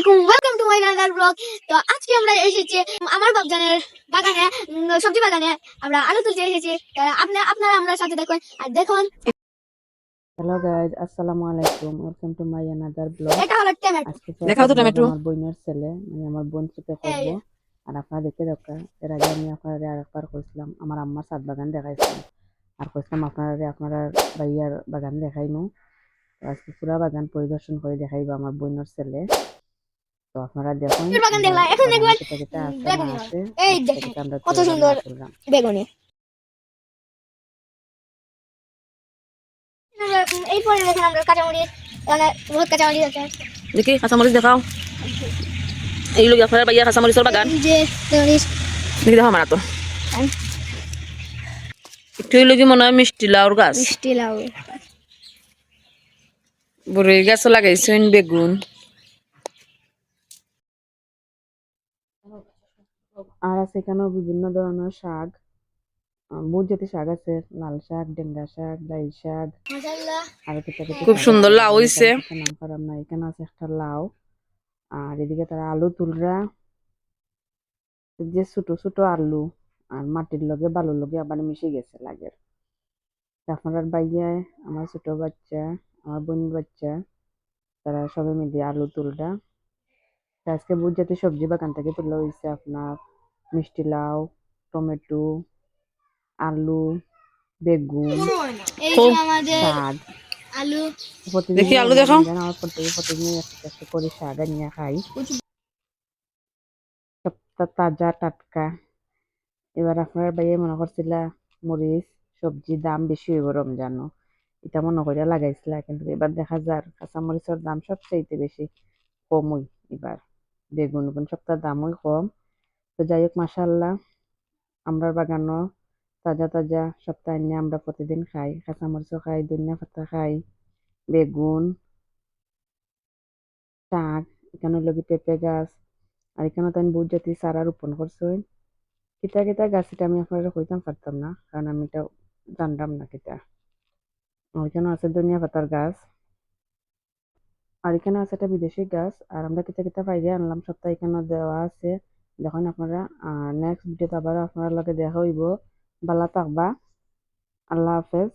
আলাইকুম welcome to my another vlog তো আজকে আমরা এসেছি আমার বাগানের বাগানে সবজি বাগানে। আমরা আলু তুলতে এসেছি। তা আপনারা আমরা সাথে দেখুন আর দেখুন। হ্যালো গাইজ আসসালামু আলাইকুম welcome to my another vlog এটা হলো টমেটো। দেখাও তো টমেটো। আমার বোনের ছেলে মানে আমার বোন। আর আপনারা দেখে দরকার এর আগে আমি আপনারা আরেকবার কইছিলাম আমার আম্মার সাত বাগান দেখাইছিলাম আর কইছিলাম আপনারা আপনারা ভাইয়ার বাগান দেখাইনু তো আজকে পুরা বাগান পরিদর্শন করে দেখাইবো আমার বোনের ছেলে। তো আপনারা দেখুন বাগান দেখলাম, এখন দেখবেন বেগুনি এই দেখেন, কত সুন্দর। বেগুনি। এই পরে দেখেন আমরা কাঁচামরিচ মানে বহুত কাঁচামরিচ আছে। দেখি কাঁচামরিচ দেখাও। এইগুলো কি আপনার বাইয়া কাঁচামরিচের বাগান? যে দেখি দেখো আমার তো একটু হইল মনে হয় মিষ্টি লাউর গাছ? মিষ্টি লাউ। বড়ই গাছও লাগাইছেন বেগুন। আর আছে এখানেও বিভিন্ন ধরনের শাক। বহুত জাতের শাক আছে। লাল শাক ডেঙ্গা শাক লাই শাক। আর খুব সুন্দর লাউ হইছে। নাম পারাম না এখানে আছে একটা লাউ। আর এদিকে তারা আলু তুলরা। যে ছোট ছোট আলু। আর মাটির লগে বালুর লগে আবার মিশে গেছে লাগের। আপনার বাইয়ায় আমার ছোট বাচ্চা আমার বোন বাচ্চা তারা সবাই মিলে আলু তুলরা। আজকে বহুত জাতীয় সবজি বাগান থেকে তোলা হয়েছে আপনার মিষ্টি লাউ টমেটো আলু বেগুন শাক। আলু। দেখি আলু দেখাও। আমার প্রত্যেকে প্রতিদিন একটা একটা করে শাক আনিয়ে খাই। সবটা তাজা টাটকা। এবার আপনার বাইরে মনে করছিলা মরিচ সবজি দাম বেশি হইব রমজান এটা মনে করে লাগাইছিলা কিন্তু এবার দেখা যার কাঁচা মরিচের দাম সবচেয়ে বেশি কমই এবার বেগুন বেগুন সবটার দামই কম। তো যাই হোক মাসাল্লাহ আমরা বাগানো তাজা তাজা, সপ্তাহে নিয়ে আমরা প্রতিদিন খাই কাঁচা মরিচও খাই, ধনিয়া পাতা খাই, বেগুন, শাক, এখানে লগে পেঁপে গাছ, আর এখানে তো আমি বহুত জাতি চারা রোপণ করছি। কিতা কিতা গাছ এটা আমি আপনারা কইতাম পারতাম না, কারণ আমি এটা জানতাম না কিতা। এখানে আছে ধনিয়া পাতার গাছ। আর এখানে আছে একটা বিদেশি গাছ, আর আমরা কিতা কিতা পাইরে আনলাম সপ্তাহ এখানে দেওয়া আছে। দেখুন আপনারা নেক্সট ভিডিওতে আবার আপনার লগে দেখা হইব। বালা থাকবা। আল্লাহ হাফেজ।